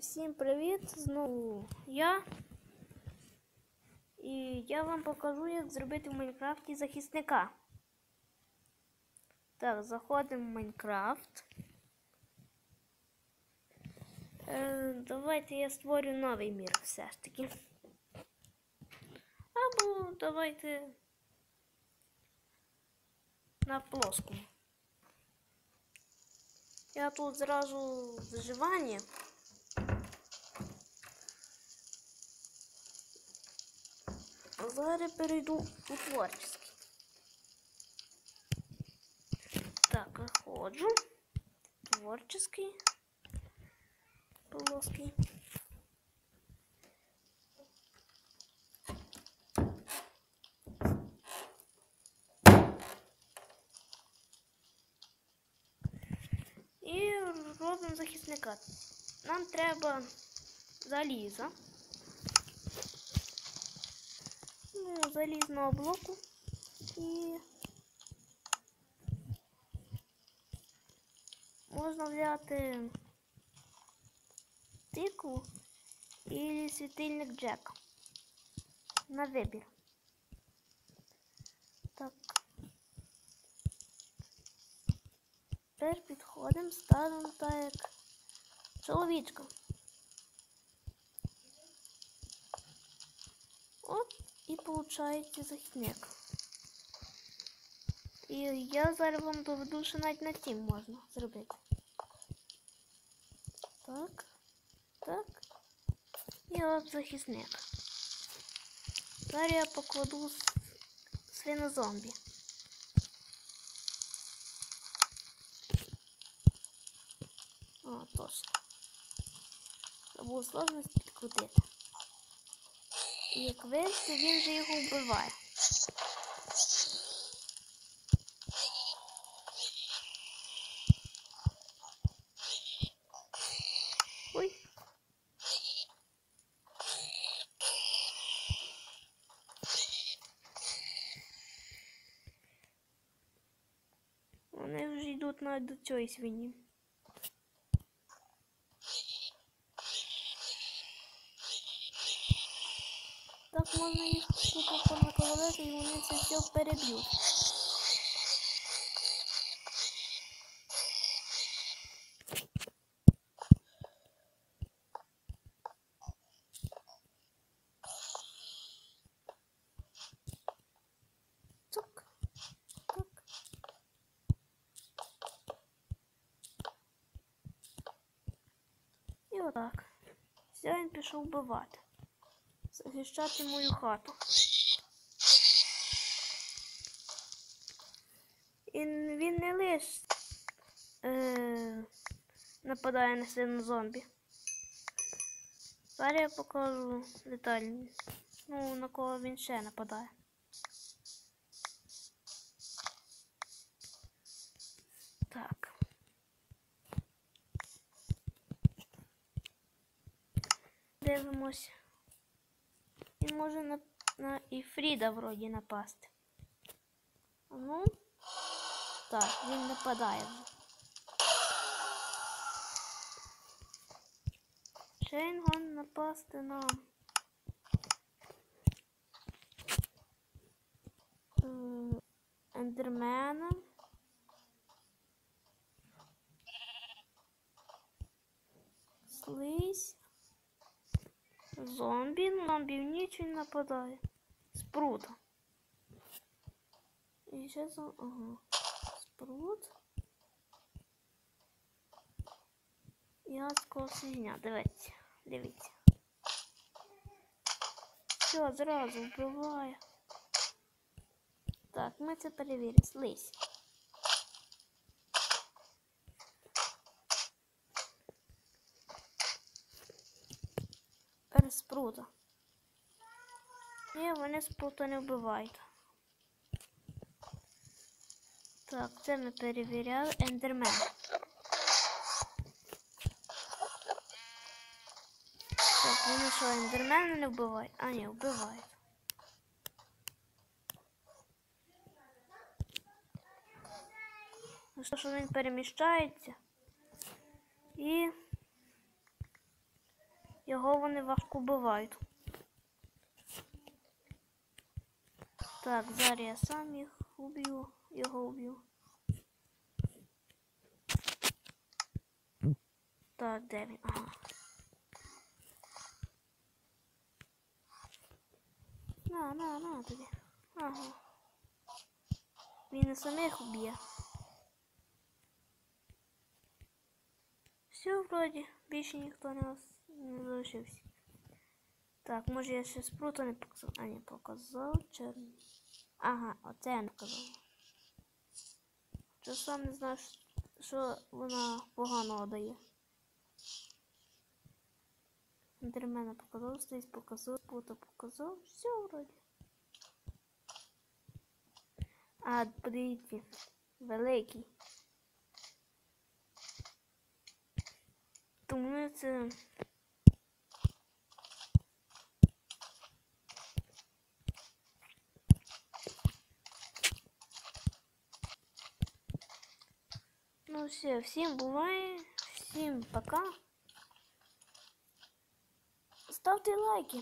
Всім привіт! Знову я. І я вам покажу, як зробити в Майнкрафті захисника. Так, заходимо в Майнкрафт. Е, давайте я створю новий мір все ж таки. Або давайте на плоскому. Я тут зразу виживання. А Зараз перейду у творческий. Так, виходжу. Творческий. Плоский. І робимо захисника. Нам треба заліза. Ну, залізного блоку і можна взяти тикву і світильник Джек на вибір. Так. Тепер підходимо, ставимо так як. От і виходить захисник. І я зараз вам доведу, що на тім можна зробити. Так, так. І от захисник. Зараз я покладу свинозомбі. О, точно. Це було сложність підкрутити. Як вийшло, він же його вбиває. Вони вже йдуть навіть до цієї свині. Так можна їх тупо понаковалити і вони це все переб'ють. Так. І отак. Все, він пішов вбивати. Захищати мою хату. І він не лише е, нападає на сильно зомбі. Зараз я покажу детальні. Ну, на кого він ще нападає. Так. Дивимось. Він може на, на Іфріда вроді напасти. Ну, так, він нападає. Ще напасти на ендермена. Зомбі, зомбі в ніч він нападає. Спрут. І ще зом... Ага. Спрут. Адського свиня. Дивіться. Дивіться. Все, зразу вбиває. Так, ми це перевіримо. Слизь. Тепер спрута. Ні, вони спрута не вбивають. Так, це ми перевіряли. Ендермен. Так, вони що, ендермена не вбивають? А, ні, вбивають. Ну що, що він переміщається. І Його вони важко вбивають. Так, зараз я сам їх уб'ю, його уб'ю. Так, де він? Ага. На, на, на тобі. Ага. Він і самих уб'є. Все, вроді, більше ніхто не, не. Так, може я ще спрута не показав. А, не показав. Чорний. Ага, оце я не показав. Що сам не знаю, що вона поганого дає. Ендермена показав, стоїть показав, спрута показав. Все вроді. А, подивіться, великий. Тому це. Ну все, всім буває, всім пока. Ставте лайки.